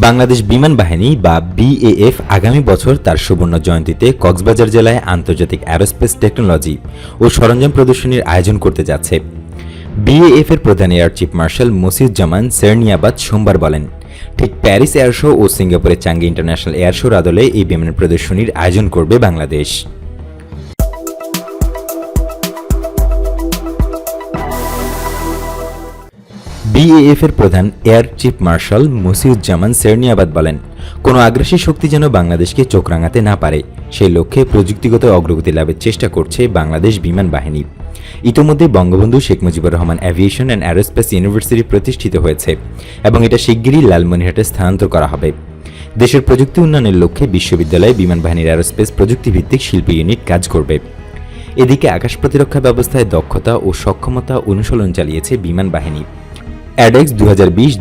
বাংলাদেশ বিমান বাহিনী বা বিএএফ আগামী বছর তার সুবর্ণ জয়ন্তীতে কক্সবাজার জেলায় আন্তর্জাতিক অ্যারোস্পেস টেকনোলজি ও সরঞ্জাম প্রদর্শনীর আয়োজন করতে যাচ্ছে। বিএএফ এর প্রধান air chief marshal Masihuzzaman Serniabat সোমবার বলেন, ঠিক প্যারিস এয়ার শো ও সিঙ্গাপুরের চাঙ্গি ইন্টারন্যাশনাল এয়ার শোর আদলে এই বিমান প্রদর্শনীর আয়োজন করবে বাংলাদেশ। বিএএফ এর প্রধান air chief marshal Masihuzzaman Serniabat বলেন, কোনো আগ্রাসী শক্তি যেন বাংলাদেশকে চোখ রাঙাতে না পারে, সেই লক্ষ্যে প্রযুক্তিগত অগ্রগতি লাভের চেষ্টা করছে বাংলাদেশ বিমান বাহিনী। ইতোমধ্যে Bangabandhu Sheikh Mujibur Rahman aviation and aerospace university প্রতিষ্ঠিত হয়েছে এবং এটা শিগগিরই লালমনিরহাটে স্থানান্তর করা হবে। দেশের প্রযুক্তি উন্নয়নের লক্ষ্যে বিশ্ববিদ্যালয়ে বিমান বাহিনীর অ্যারোস্পেস প্রযুক্তিভিত্তিক শিল্পী ইউনিট কাজ করবে। এদিকে আকাশ প্রতিরক্ষা ব্যবস্থায় দক্ষতা ও সক্ষমতা অনুশীলন চালিয়েছে বিমান বাহিনী। অ্যাডেক্স দু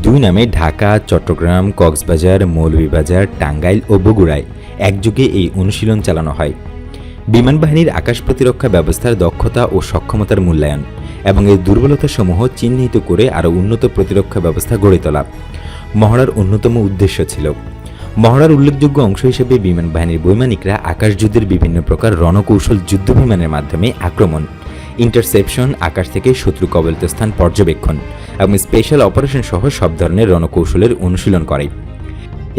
দুই নামে ঢাকা, চট্টগ্রাম, কক্সবাজার, মৌলভীবাজার, টাঙ্গাইল ও বগুড়ায় একযোগে এই অনুশীলন চালানো হয়। বিমান বাহিনীর আকাশ প্রতিরক্ষা ব্যবস্থার দক্ষতা ও সক্ষমতার মূল্যায়ন এবং এর দুর্বলতাসমূহ চিহ্নিত করে আরও উন্নত প্রতিরক্ষা ব্যবস্থা গড়ে তোলা মহড়ার অন্যতম উদ্দেশ্য ছিল। মহড়ার উল্লেখযোগ্য অংশ হিসেবে বিমান বাহিনীর বৈমানিকরা আকাশযুদ্ধের বিভিন্ন প্রকার রণকৌশল যুদ্ধ বিমানের মাধ্যমে আক্রমণ, ইন্টারসেপশন, আকাশ থেকে শত্রু কবলিত স্থান পর্যবেক্ষণ এবং স্পেশাল অপারেশন সহ সব ধরনের রণকৌশলের অনুশীলন করে।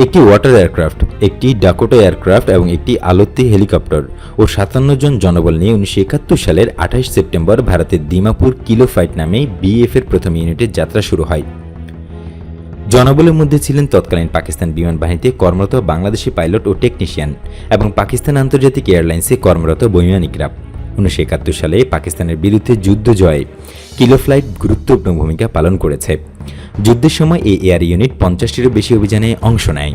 একটি ওয়াটার এয়ারক্রাফট একটি ডাকোটা এয়ারক্রাফট এবং একটি আলোত্তি হেলিকপ্টার ও সাতান্ন জন জনবল নিয়ে উনিশশো একাত্তর সালের আঠাশ সেপ্টেম্বর ভারতের দিমাপুর কিলো ফাইট নামে বিএফ এর প্রথম ইউনিটের যাত্রা শুরু হয়। জনবলের মধ্যে ছিলেন তৎকালীন পাকিস্তান বিমান বাহিনীতে কর্মরত বাংলাদেশি পাইলট ও টেকনিশিয়ান এবং পাকিস্তান আন্তর্জাতিক এয়ারলাইন্সে কর্মরত বৈমানিকরা। উনিশশো একাত্তর সালে পাকিস্তানের বিরুদ্ধে যুদ্ধ জয়ে কিলো ফ্লাইট গুরুত্বপূর্ণ ভূমিকা পালন করেছে। যুদ্ধের সময় এই এয়ার ইউনিট পঞ্চাশটিরও বেশি অভিযানে অংশ নেয়।